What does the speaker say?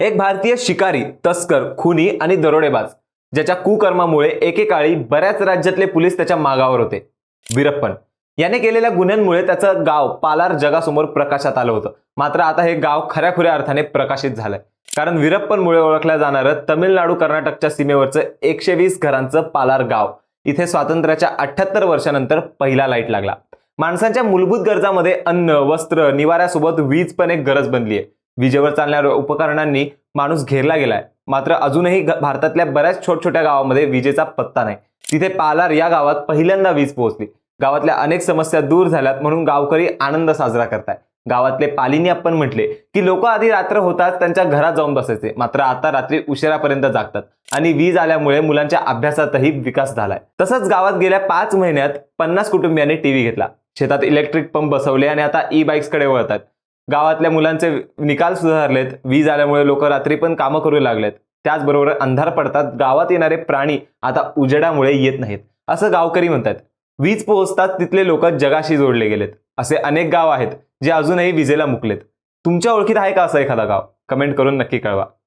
एक भारतीय शिकारी तस्कर खुनी आणि दरोडेबाज ज्याच्या कुकर्मामुळे एकेकाळी बऱ्याच राज्यातले पोलीस त्याच्या मागावर होते. वीरप्पन याने केलेल्या गुन्ह्यांमुळे त्याचं गाव पालार जगासमोर प्रकाशात आलं होतं. मात्र आता हे गाव खऱ्याखुऱ्या अर्थाने प्रकाशित झालंय. कारण वीरप्पनमुळे ओळखलं जाणारं तमिळनाडू कर्नाटकच्या सीमेवरचं एकशे वीस घरांचं पालार गाव इथे स्वातंत्र्याच्या अठ्ठ्याहत्तर वर्षानंतर पहिला लाइट लागला. माणसांच्या मूलभूत गरजामध्ये अन्न वस्त्र निवाऱ्यासोबत वीज पण एक गरज बनली आहे विजेवर चालणाऱ्या उपकरणांनी माणूस घेरला गेलाय. मात्र अजूनही भारतातल्या बऱ्याच छोटछोट्या गावामध्ये विजेचा पत्ता नाही. तिथे पालार या गावात पहिल्यांदा वीज पोहोचली. गावातल्या अनेक समस्या दूर झाल्यात म्हणून गावकरी आनंद साजरा करताय. गावातले पालिनी आपण म्हटले की लोक आधी रात्र होताच त्यांच्या घरात जाऊन बसायचे. मात्र आता रात्री उशिरापर्यंत जागतात आणि वीज आल्यामुळे मुलांच्या अभ्यासातही विकास झालाय. तसंच गावात गेल्या पाच महिन्यात पन्नास कुटुंबियांनी टीव्ही घेतला. शेतात इलेक्ट्रिक पंप बसवले आणि आता ई बाईक्सकडे वळतात गावातल्या मुलांचे निकाल सुधारलेत वीज आल्यामुळे लोक रात्री पण कामं करू लागलेत. त्याचबरोबर अंधार पडतात गावात येणारे प्राणी आता उजेडामुळे येत नाहीत असं गावकरी म्हणतात. वीज पोहोचतात तिथले लोक जगाशी जोडले गेलेत असे अनेक गाव आहेत जे अजूनही विजेला मुकलेत. तुमच्या ओळखीत आहे का असं एखादा गाव? कमेंट करून नक्की कळवा.